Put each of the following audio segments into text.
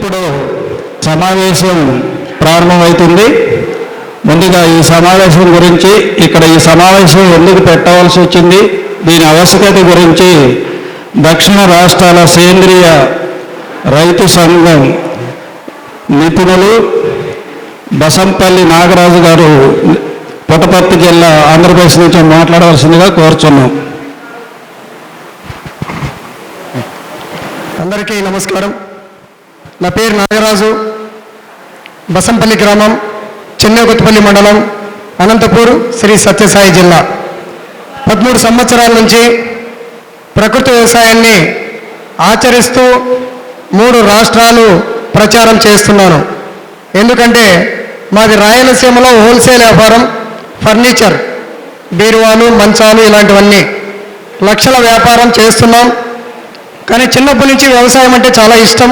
ఇప్పుడు సమావేశం ప్రారంభమవుతుంది. ముందుగా ఈ సమావేశం గురించి ఇక్కడ ఈ సమావేశం ఎందుకు పెట్టవలసి వచ్చింది? దీని ఆవశ్యకత గురించి దక్షిణ రాష్ట్రాల సేంద్రియ రైతు సంఘం నిపుణులు బసంపల్లి నాగరాజు గారు పుట్టపర్తి జిల్లా ఆంధ్రప్రదేశ్ నుంచి మాట్లాడవలసిందిగా కోరుచున్నాం. అందరికీ నమస్కారం. నా పేరు నాగరాజు. బసంపల్లి గ్రామం చెన్నైకొత్తపల్లి మండలం అనంతపూర్ శ్రీ సత్యసాయి జిల్లా. పదమూడు సంవత్సరాల నుంచి ప్రకృతి వ్యవసాయాన్ని ఆచరిస్తూ మూడు రాష్ట్రాలు ప్రచారం చేస్తున్నాను. ఎందుకంటే మాది రాయలసీమలో హోల్సేల్ వ్యాపారం ఫర్నిచర్ బీరువాలు మంచాలు ఇలాంటివన్నీ లక్షల వ్యాపారం చేస్తున్నాం. కానీ చిన్నప్పటి నుంచి వ్యవసాయం అంటే చాలా ఇష్టం.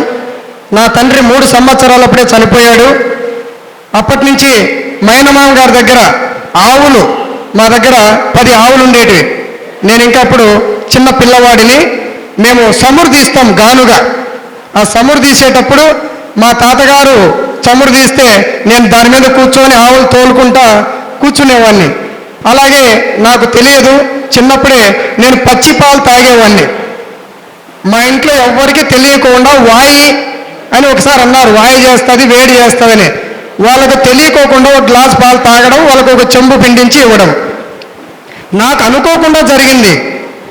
నా తండ్రి మూడు సంవత్సరాలప్పుడే చనిపోయాడు. అప్పటి నుంచి మైనమామ గారి దగ్గర ఆవులు మా దగ్గర పది ఆవులు ఉండేటివి. నేను ఇంకా అప్పుడు చిన్న పిల్లవాడిని. మేము చమురు తీస్తాం గానుగా. ఆ చమురు తీసేటప్పుడు మా తాతగారు చమురు తీస్తే నేను దాని మీద కూర్చొని ఆవులు తోలుకుంటా కూర్చునేవాడిని అలాగే నాకు తెలియదు చిన్నప్పుడే నేను పచ్చి పాలు తాగేవాడిని మా ఇంట్లో ఎవ్వరికీ తెలియకుండా వాయి అని ఒకసారి అన్నారు వాయి చేస్తుంది వేడి చేస్తుందని. వాళ్ళకు తెలియకోకుండా ఒక గ్లాస్ పాలు తాగడం వాళ్ళకు ఒక చెంబు పిండించి ఇవ్వడం. నాకు అనుకోకుండా జరిగింది.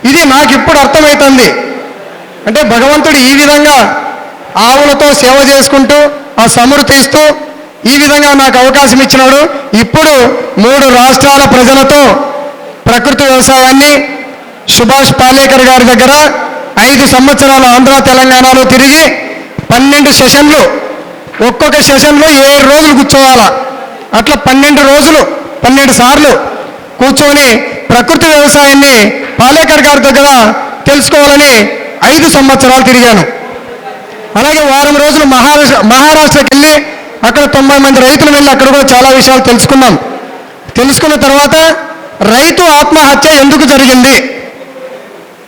ఇది నాకు ఇప్పుడు అర్థమవుతుంది అంటే భగవంతుడు ఈ విధంగా ఆవులతో సేవ చేసుకుంటూ ఆ సమురు తీస్తూ ఈ విధంగా నాకు అవకాశం ఇచ్చినాడు. ఇప్పుడు మూడు రాష్ట్రాల ప్రజలతో ప్రకృతి వ్యవసాయాన్ని సుభాష్ పాలేకర్ గారి దగ్గర ఐదు సంవత్సరాలు ఆంధ్ర తెలంగాణలో తిరిగి పన్నెండు సెషన్లు. ఒక్కొక్క సెషన్లో ఏడు రోజులు కూర్చోవాలా? అట్లా పన్నెండు రోజులు పన్నెండు సార్లు కూర్చొని ప్రకృతి వ్యవసాయాన్ని పాలేకర్ గారి దగ్గర తెలుసుకోవాలని ఐదు సంవత్సరాలు తిరిగాను. అలాగే వారం రోజులు మహారాష్ట్ర మహారాష్ట్రకి వెళ్ళి అక్కడ తొంభై మంది రైతులు వెళ్ళి అక్కడ కూడా చాలా విషయాలు తెలుసుకున్నాం. తెలుసుకున్న తర్వాత రైతు ఆత్మహత్య ఎందుకు జరిగింది?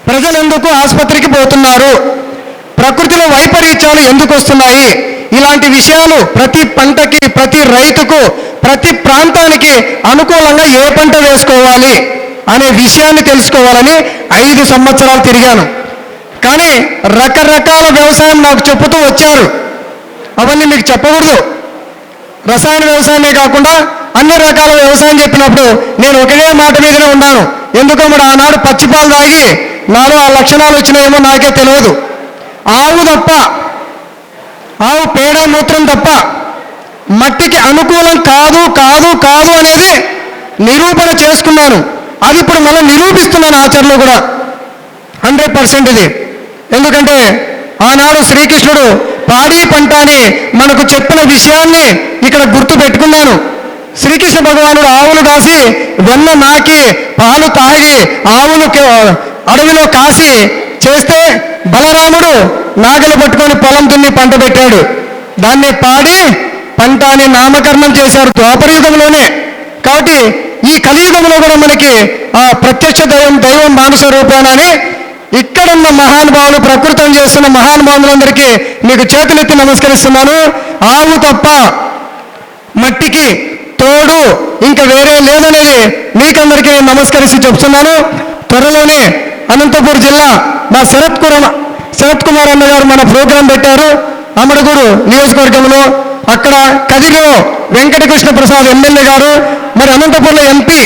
ప్రజలు ఎందుకు ఆసుపత్రికి పోతున్నారు? ప్రకృతిలో వైపరీత్యాలు ఎందుకు వస్తున్నాయి? ఇలాంటి విషయాలు ప్రతి పంటకి ప్రతి రైతుకు ప్రతి ప్రాంతానికి అనుకూలంగా ఏ పంట వేసుకోవాలి అనే విషయాన్ని తెలుసుకోవాలని ఐదు సంవత్సరాలు తిరిగాను. కానీ రకరకాల వ్యవసాయం నాకు చెప్పుతూ వచ్చారు. అవన్నీ మీకు చెప్పకూడదు. రసాయన వ్యవసాయమే కాకుండా అన్ని రకాల వ్యవసాయం చెప్పినప్పుడు నేను ఒకటే మాట మీదనే ఉన్నాను. ఎందుకో మరి ఆనాడు పచ్చిపాలు తాగి నాలో ఆ లక్షణాలు వచ్చినాయేమో నాకే తెలియదు. ఆవు తప్ప ఆవు పేడ మూత్రం తప్ప మట్టికి అనుకూలం కాదు కాదు కాదు అనేది నిరూపణ చేసుకున్నాను. అది ఇప్పుడు మనం నిరూపిస్తున్నాను ఆచరణలో కూడా. హండ్రెడ్ పర్సెంట్ ఇది. ఎందుకంటే ఆనాడు శ్రీకృష్ణుడు పాడి పంట అని మనకు చెప్పిన విషయాన్ని ఇక్కడ గుర్తు పెట్టుకున్నాను. శ్రీకృష్ణ భగవానుడు ఆవులు కాసి వెన్న నాకి పాలు తాగి ఆవులు అడవిలో కాసి చేస్తే బలరాముడు నాగలు పట్టుకొని పొలం దున్ని పంట పెట్టాడు. దాన్ని పాడి పంట అని నామకరణం చేశారు ద్వాపరయుగంలోనే. కాబట్టి ఈ కలియుగంలో కూడా మనకి ఆ ప్రత్యక్ష దైవం దైవం మానస రూపేణని ఇక్కడున్న మహానుభావులు ప్రకృతం చేస్తున్న మహానుభావులందరికీ మీకు చేతులెత్తి నమస్కరిస్తున్నాను. ఆవు తప్ప మట్టికి తోడు ఇంకా వేరే లేదనేది మీకందరికీ నేను నమస్కరిస్తూ చెప్తున్నాను. త్వరలోనే అనంతపూర్ జిల్లా మా శరత్ కుమార్ శరత్ కుమార్ అన్న గారు మన ప్రోగ్రాం పెట్టారు. అమడగూరు నియోజకవర్గంలో అక్కడ కదిలో వెంకటకృష్ణ ప్రసాద్ ఎమ్మెల్యే గారు మరి అనంతపూర్లో ఎంపీ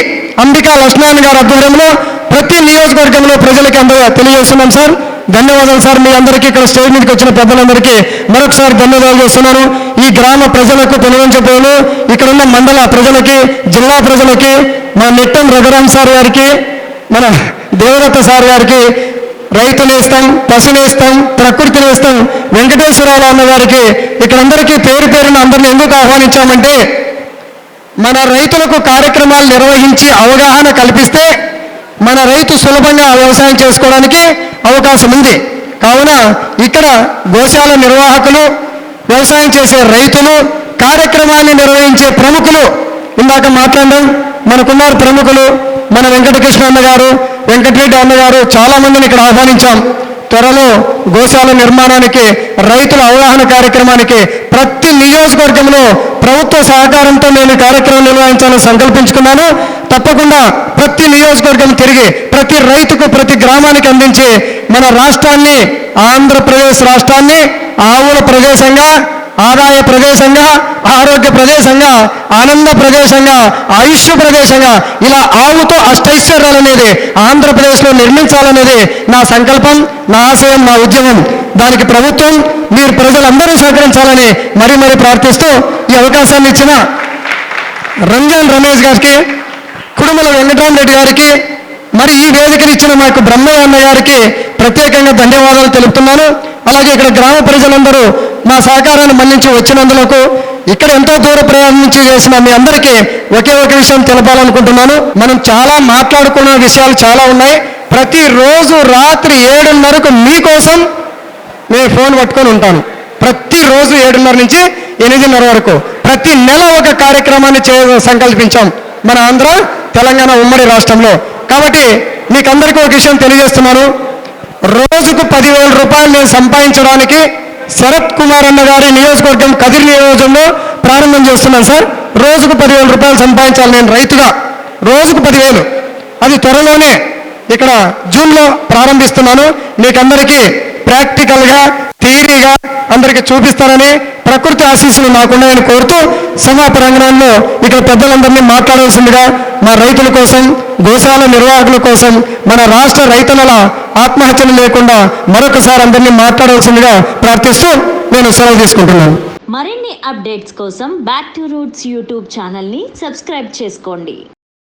అంబికా లక్ష్మణ్ గారు ఆధ్వర్యంలో ప్రతి నియోజకవర్గంలో ప్రజలకి అందరూ తెలియజేస్తున్నాం సార్. ధన్యవాదాలు సార్. మీ అందరికీ ఇక్కడ స్టేజ్ మీదకి వచ్చిన పెద్దలందరికీ మరొకసారి ధన్యవాదాలు చేస్తున్నాను. ఈ గ్రామ ప్రజలకు తెలియజేయను ఇక్కడ ఉన్న మండల ప్రజలకి జిల్లా ప్రజలకి మా నిట్టం రఘురామ్ సార్ గారికి మన దేవదత్త సార్ గారికి రైతు నేస్తాం పశు నేస్తాం ప్రకృతి నేస్తాం వెంకటేశ్వరరావు అన్న గారికి ఇక్కడందరికీ పేరు పేరున అందరిని ఎందుకు ఆహ్వానించామంటే మన రైతులకు కార్యక్రమాలు నిర్వహించి అవగాహన కల్పిస్తే మన రైతు సులభంగా వ్యవసాయం చేసుకోవడానికి అవకాశం ఉంది. కావున ఇక్కడ గోశాల నిర్వాహకులు వ్యవసాయం చేసే రైతులు కార్యక్రమాన్ని నిర్వహించే ప్రముఖులు ఇందాక మాట్లాడడం మనకున్నారు ప్రముఖులు మన వెంకటకృష్ణ అన్నగారు వెంకటరెడ్డి అన్నగారు చాలామందిని చాలా మందిని ఇక్కడ ఆహ్వానించాం. త్వరలో గోశాల నిర్మాణానికి రైతుల అవగాహన కార్యక్రమానికి ప్రతి నియోజకవర్గంలో ప్రభుత్వ సహకారంతో నేను కార్యక్రమం నిర్వహించాలని సంకల్పించుకున్నాను. తప్పకుండా ప్రతి నియోజకవర్గం తిరిగి ప్రతి రైతుకు ప్రతి గ్రామానికి అందించి మన రాష్ట్రాన్ని ఆంధ్రప్రదేశ్ రాష్ట్రాన్ని ఆవుల ప్రదేశంగా ఆదాయ ప్రదేశంగా ఆరోగ్య ప్రదేశంగా ఆనంద ప్రదేశంగా ఆయుష్ ప్రదేశంగా ఇలా ఆవుతో అష్టైశ్వర్యాలు అనేది ఆంధ్రప్రదేశ్లో నిర్మించాలనేది నా సంకల్పం నా ఆశయం నా ఉద్యమం. దానికి ప్రభుత్వం మీరు ప్రజలందరూ సహకరించాలని మరీ మరీ ప్రార్థిస్తూ ఈ అవకాశాన్ని ఇచ్చిన రంజాన్ రమేష్ గారికి కుడుమల వెంకటరామరెడ్డి గారికి మరి ఈ వేదికను ఇచ్చిన మాకు బ్రహ్మయ్య అన్న గారికి ప్రత్యేకంగా ధన్యవాదాలు తెలుపుతున్నాను. అలాగే ఇక్కడ గ్రామ ప్రజలందరూ మా సహకారాన్ని మన్నించి వచ్చినందులకు ఇక్కడ ఎంతో దూర ప్రయాణం నుంచి చేసిన మీ అందరికీ ఒకే ఒక విషయం తెలపాలనుకుంటున్నాను. మనం చాలా మాట్లాడుకున్న విషయాలు చాలా ఉన్నాయి. ప్రతిరోజు రాత్రి ఏడున్నరకు మీకోసం నేను ఫోన్ పట్టుకొని ఉంటాను. ప్రతిరోజు ఏడున్నర నుంచి ఎనిమిదిన్నర వరకు. ప్రతి నెల ఒక కార్యక్రమాన్ని చే సంకల్పించాం మన ఆంధ్ర తెలంగాణ ఉమ్మడి రాష్ట్రంలో. కాబట్టి మీకందరికీ ఒక విషయం తెలియజేస్తున్నాను. రోజుకు పదివేల రూపాయలు నేను సంపాదించడానికి శరత్ కుమార్ అన్న గారి నియోజకవర్గం కదిరి నియోజకంలో ప్రారంభం చేస్తున్నాను సార్. రోజుకు పదివేల రూపాయలు సంపాదించాలి నేను రైతుగా. రోజుకు పదివేలు. అది త్వరలోనే ఇక్కడ జూన్లో ప్రారంభిస్తున్నాను. మీకందరికీ ప్రాక్టికల్గా థియరీగా అందరికీ చూపిస్తానని ప్రకృతి ఆశీస్సులు నాకున్నాయని కోరుతూ సభా ప్రాంగణంలో ఇక్కడ పెద్దలందరినీ మాట్లాడాల్సిందిగా మా రైతుల కోసం గోశాల నిర్వాహకుల కోసం మన రాష్ట్ర రైతుల ఆత్మహత్యలు లేకుండా మరొకసారి అందరినీ మాట్లాడాల్సిందిగా ప్రార్థిస్తూ నేను సెలవు తీసుకుంటున్నాను. మరిన్ని అప్డేట్స్ కోసం బ్యాక్ టు రూట్స్ యూట్యూబ్ ఛానల్ని సబ్స్క్రైబ్ చేసుకోండి.